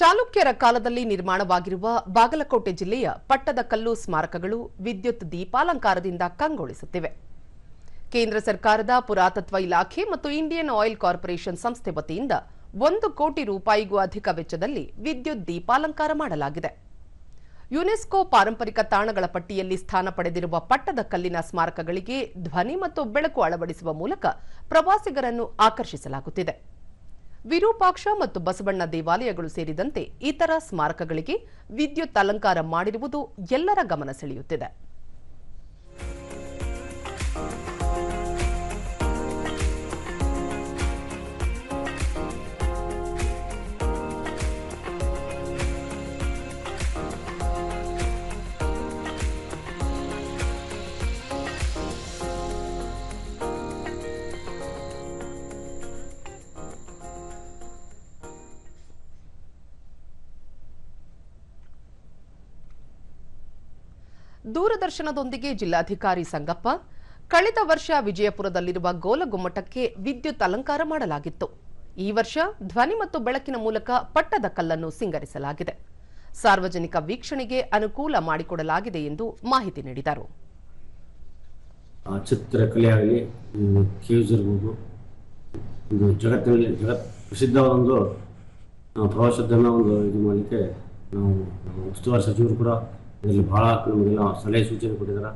ಚಾಲುಕ್ಯರ ಕಾಲದಲ್ಲಿ ನಿರ್ಮಾಣವಾಗಿರುವ ಬಾಗಲಕೋಟೆ ಜಿಲ್ಲೆಯ ಪಟ್ಟದಕಲ್ಲು ಸ್ಮಾರಕಗಳು ವಿದ್ಯುತ್ ದೀಪಾಲಂಕಾರದಿಂದ ಕಂಗೊಳಿಸುತ್ತಿವೆ. ಕೇಂದ್ರ ಸರ್ಕಾರದ ಪುರಾತತ್ವ ಇಲಾಖೆ ಮತ್ತು ಇಂಡಿಯನ್ ಆಯಿಲ್ ಕಾರ್ಪೊರೇಷನ್ ಸಂಸ್ಥೆ ವತಿಯಿಂದ ಒಂದು ಕೋಟಿ ರೂಪಾಯಿಗೂ ಅಧಿಕ ವೆಚ್ಚದಲ್ಲಿ ವಿದ್ಯುತ್ ದೀಪಾಲಂಕಾರ ಮಾಡಲಾಗಿದೆ. ಯುನೆಸ್ಕೋ ಪಾರಂಪರಿಕ ತಾಣಗಳ ಪಟ್ಟಿಯಲ್ಲಿ ಸ್ಥಾನ ಪಡೆದಿರುವ ಪಟ್ಟದ ಕಲ್ಲಿನ ಸ್ಮಾರಕಗಳಿಗೆ ಧ್ವನಿ ಮತ್ತು ಬೆಳಕು ಅಳವಡಿಸುವ ಮೂಲಕ ಪ್ರವಾಸಿಗರನ್ನು ಆಕರ್ಷಿಸಲಾಗುತ್ತಿದೆ. ವಿರೂಪಾಕ್ಷ ಮತ್ತು ಬಸವಣ್ಣ ದೇವಾಲಯಗಳು ಸೇರಿದಂತೆ ಇತರ ಸ್ಮಾರಕಗಳಿಗೆ ವಿದ್ಯುತ್ ಅಲಂಕಾರ ಮಾಡಿರುವುದು ಎಲ್ಲರ ಗಮನ ಸೆಳೆಯುತ್ತಿದೆ. ದೂರದರ್ಶನದೊಂದಿಗೆ ಜಿಲ್ಲಾಧಿಕಾರಿ ಸಂಗಪ್ಪ, ಕಳೆದ ವರ್ಷ ವಿಜಯಪುರದಲ್ಲಿರುವ ಗೋಲಗುಮ್ಮಟಕ್ಕೆ ವಿದ್ಯುತ್ ಅಲಂಕಾರ ಮಾಡಲಾಗಿತ್ತು. ಈ ವರ್ಷ ಧ್ವನಿ ಮತ್ತು ಬೆಳಕಿನ ಮೂಲಕ ಪಟ್ಟದ ಕಲ್ಲನ್ನು ಸಿಂಗರಿಸಲಾಗಿದೆ. ಸಾರ್ವಜನಿಕ ವೀಕ್ಷಣೆಗೆ ಅನುಕೂಲ ಮಾಡಿಕೊಡಲಾಗಿದೆ ಎಂದು ಮಾಹಿತಿ ನೀಡಿದರು. ಚಿತ್ರಕಲೆ ಆಗಲಿ ಕೇವ್ಸ್ ಇರ್ಬೋದು ಪ್ರಸಿದ್ಧವಾದ ಒಂದು ಪ್ರವಾಸೋದ್ಯಮ ಒಂದು ಇದು ಮಾಡಲಿಕ್ಕೆ ನಾವು ಉಸ್ತುವಾರಿ ಸಚಿವರು ಕೂಡ ಇದರಲ್ಲಿ ಬಹಳ ನಮಗೆಲ್ಲ ಸಲಹೆ ಸೂಚನೆ ಕೊಟ್ಟಿದ್ದಾರೆ.